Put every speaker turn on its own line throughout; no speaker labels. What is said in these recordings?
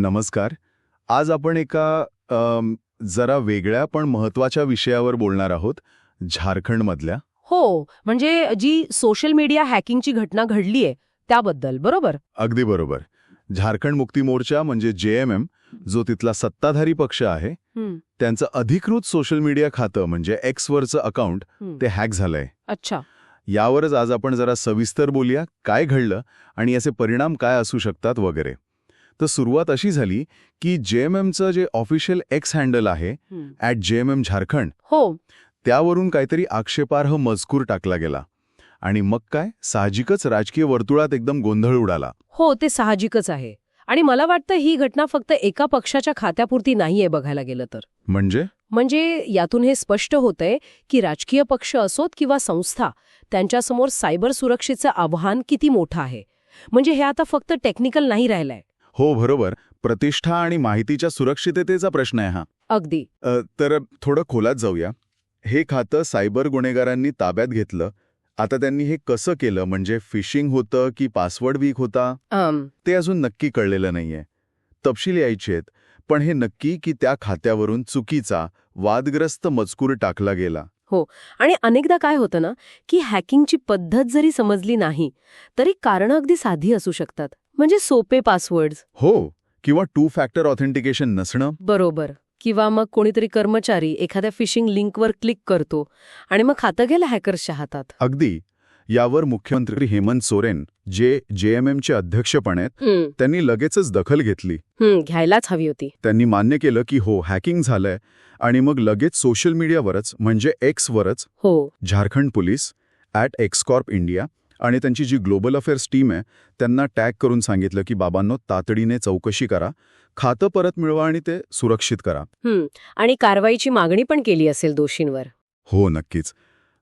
नमस्कार. आज आपण एका जरा वेगळ्या पण महत्त्वाच्या विषयावर बोलणार आहोत झारखंडमधल्या.
हो म्हणजे जी सोशल मीडिया हॅकिंगची घटना घडलीय त्याबद्दल बरोबर?
अगदी बरोबर. झारखंड मुक्ती मोर्चा म्हणजे जे एम एम जो तिथला सत्ताधारी पक्ष आहे त्यांचं अधिकृत सोशल मीडिया खातं म्हणजे एक्सवरचं अकाउंट
हं.
ते हॅक झालंय.
अच्छा.
यावरच आज आपण जरा सविस्तर बोलूया काय घडलं आणि याचे परिणाम काय असू शकतात वगैरे. तर सुरुवात अशी झाली की जे एम एमचं जे ऑफिशियल एक्स हँडल आहे. At J M M Jharkhand
हो.
त्यावरून काहीतरी आक्षेपार्ह मजकूर टाकला गेला. आणि मग काय? साहजिकच राजकीय वर्तुळात एकदम गोंधळ उडाला.
हो ते साहजिकच आहे. आणि मला वाटतं ही घटना फक्त एका पक्षाच्या खात्यापुरती नाहीये बघायला गेलं तर.
म्हणजे?
म्हणजे यातून हे स्पष्ट होतंय की राजकीय पक्ष असोत किंवा संस्था त्यांच्यासमोर सायबर सुरक्षेचं आव्हान किती मोठं आहे. म्हणजे हे आता फक्त टेक्निकल नाही राहिलंय.
हो बरोबर. प्रतिष्ठा आणि माहितीच्या सुरक्षिततेचा प्रश्न आहे हा.
अगदी.
तर थोडं खोलात जाऊया. हे खातं सायबर गुन्हेगारांनी ताब्यात घेतलं. आता त्यांनी हे कसं केलं? म्हणजे फिशिंग होतं की पासवर्ड वीक होता? ते अजून नक्की कळलेलं नाहीये. तपशील यायचे आहेत. पण हे नक्की की त्या खात्यावरून चुकीचा वादग्रस्त मजकूर टाकला गेला?
आणि अनेकदा काय होतं ना की हॅकिंगची पद्धत जरी समजली नाही तरी कारणं अगदी साधी असू शकतात. म्हणजे सोपे पासवर्ड्स
हो किंवा टू फॅक्टर ऑथेंटिकेशन नसणं.
बरोबर. किंवा मग कोणीतरी कर्मचारी एखाद्या फिशिंग लिंकवर क्लिक करतो आणि मग खातं गेलं हॅकर्सच्या हातात.
अगदी. यावर मुख्यमंत्री हेमंत सोरेन जे जेएमएमचे अध्यक्ष पण आहेत
हं,
त्यांनी लगेचच दखल घेतली.
हं, घ्यायलाच हवी होती.
त्यांनी मान्य केलं की हो हॅकिंग झालंय आणि मग लगेच सोशल मीडियावरच म्हणजे एक्सवरच
हो.
Jharkhand police at X Corp India आणि त्यांची जी ग्लोबल अफेअर्स टीम आहे त्यांना टॅग करून सांगितलं की बाबांनो तातडीने चौकशी करा खातं परत मिळवा आणि ते सुरक्षित करा.
आणि कारवाईची मागणी पण केली असेल दोषींवर.
हो नक्कीच.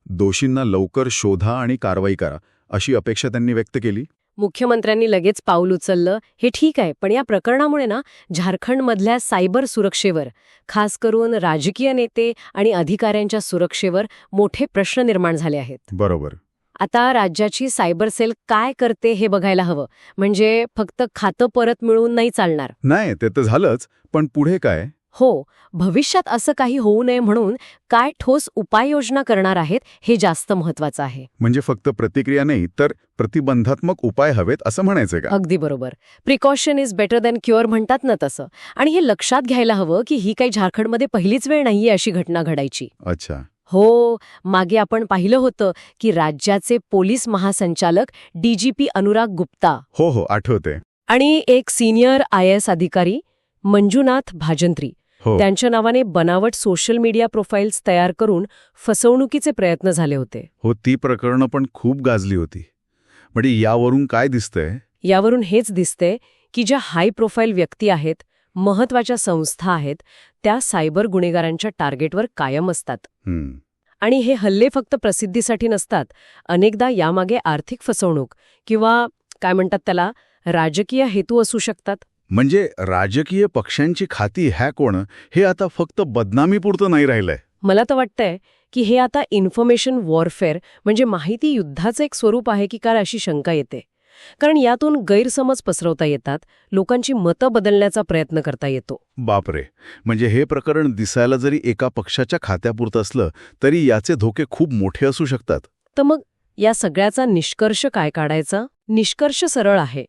दोषींना लवकर शोधा आणि कारवाई करा अशी अपेक्षा त्यांनी व्यक्त केली.
मुख्यमंत्र्यांनी लगेच पाऊल उचललं. हे ठीक आहे पण या प्रकरणामुळे ना झारखंडमधल्या सायबर सुरक्षेवर खास करून राजकीय नेते आणि अधिकाऱ्यांच्या सुरक्षेवर मोठे प्रश्न निर्माण झाले आहेत.
बरोबर.
आता राज्याची सायबर सेल काय करते हे बघायला हवं. म्हणजे फक्त खातं परत मिळवून नाही चालणार.
नाही ते तर झालंच पण पुढे काय?
हो भविष्यात असं काही होऊ नये म्हणून काय ठोस उपाययोजना करणार आहेत हे जास्त महत्वाचं आहे.
म्हणजे फक्त प्रतिक्रिया नाही तर प्रतिबंधात्मक उपाय हवेत असं म्हणायचं का?
अगदी बरोबर. Precaution is better than cure म्हणतात ना तसं. आणि हे लक्षात घ्यायला हवं की ही काही झारखंडमध्ये पहिलीच वेळ नाहीये अशी घटना घडायची.
अच्छा.
हो मागे आपण पाहिलं होतं की राज्याचे पोलीस महासंचालक डीजीपी अनुराग गुप्ता.
हो हो आठवते.
आणि एक सिनियर आय एस अधिकारी मंजुनाथ भाजंत्री.
हो.
त्यांच्या नावाने बनावट सोशल मीडिया प्रोफाईल्स तयार करून फसवणुकीचे प्रयत्न झाले होते.
हो ती प्रकरणं पण खूप गाजली होती. म्हणजे यावरून काय दिसतंय?
यावरून हेच दिसते की ज्या हाय प्रोफाईल व्यक्ती आहेत महत्त्वाच्या संस्था आहेत त्या सायबर गुन्हेगारांच्या टार्गेटवर कायम असतात. आणि हे हल्ले फक्त प्रसिद्धीसाठी नसतात अनेकदा यामागे आर्थिक फसवणूक किंवा काय म्हणतात त्याला राजकीय हेतू असू शकतात.
म्हणजे राजकीय पक्षांची खाती हॅक होणं हे आता फक्त बदनामीपुरतं नाही राहिलंय.
मला तर वाटतंय की हे आता इन्फॉर्मेशन वॉरफेअर म्हणजे माहिती युद्धाचं एक स्वरूप आहे की काय अशी शंका येते. कारण यातून गैरसमज पसरवता येतात लोकांची मतं बदलण्याचा प्रयत्न करता येतो.
बापरे! म्हणजे हे प्रकरण दिसायला जरी एका पक्षाच्या खात्यापुरतं असलं तरी याचे धोके खूप मोठे असू शकतात.
तर मग या सगळ्याचा निष्कर्ष काय काढायचा? निष्कर्ष सरळ आहे.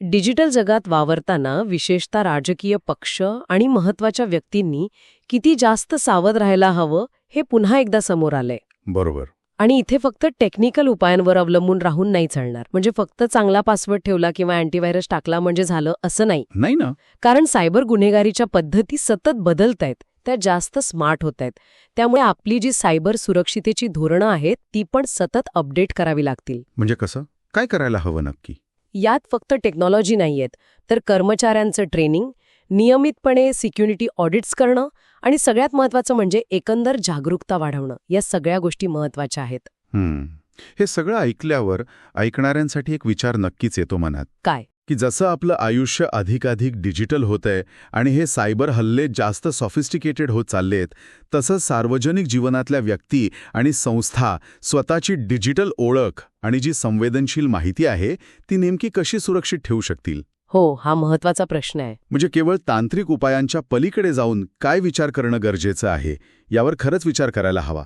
डिजिटल जगात वावरताना विशेषतः राजकीय पक्ष आणि महत्त्वाच्या व्यक्तींनी किती जास्त सावध राहायला हवं हे पुन्हा एकदा समोर आलंय.
बरोबर.
आणि इथे फक्त टेक्निकल उपायांवर अवलंबून राहून नाही चालणार. म्हणजे फक्त चांगला पासवर्ड ठेवला किंवा अँटीव्हायरस टाकला म्हणजे झालं असं नाही.
नाही ना.
कारण सायबर गुन्हेगारीच्या पद्धती सतत बदलत आहेत. त्या जास्त स्मार्ट होत आहेत. त्यामुळे आपली जी सायबर सुरक्षितेची धोरणं आहेत ती पण सतत अपडेट करावी लागतील.
म्हणजे कसं? काय करायला हवं नक्की?
यात फक्त टेक्नॉलॉजी नाहीयेत तर कर्मचाऱ्यांचं ट्रेनिंग नियमितपणे सिक्युरिटी ऑडिट्स करणं आणि सगळ्यात महत्वाचं म्हणजे एकंदर जागरूकता वाढवणं. या सगळ्या गोष्टी महत्त्वाच्या आहेत.
हे सगळं ऐकल्यावर ऐकणाऱ्यांसाठी एक विचार नक्कीच येतो मनात.
काय?
की जसं आपलं आयुष्य अधिकाधिक डिजिटल होतंय आणि हे सायबर हल्ले जास्त सॉफिस्टिकेटेड होत चाललेत तसंच सार्वजनिक जीवनातल्या व्यक्ती आणि संस्था स्वतःची डिजिटल ओळख आणि जी संवेदनशील माहिती आहे ती नेमकी कशी सुरक्षित ठेवू शकतील?
हो हा महत्त्वाचा प्रश्न आहे.
म्हणजे केवळ तांत्रिक उपायांच्या पलीकडे जाऊन काय विचार करणं गरजेचं आहे यावर खरंच विचार करायला हवा.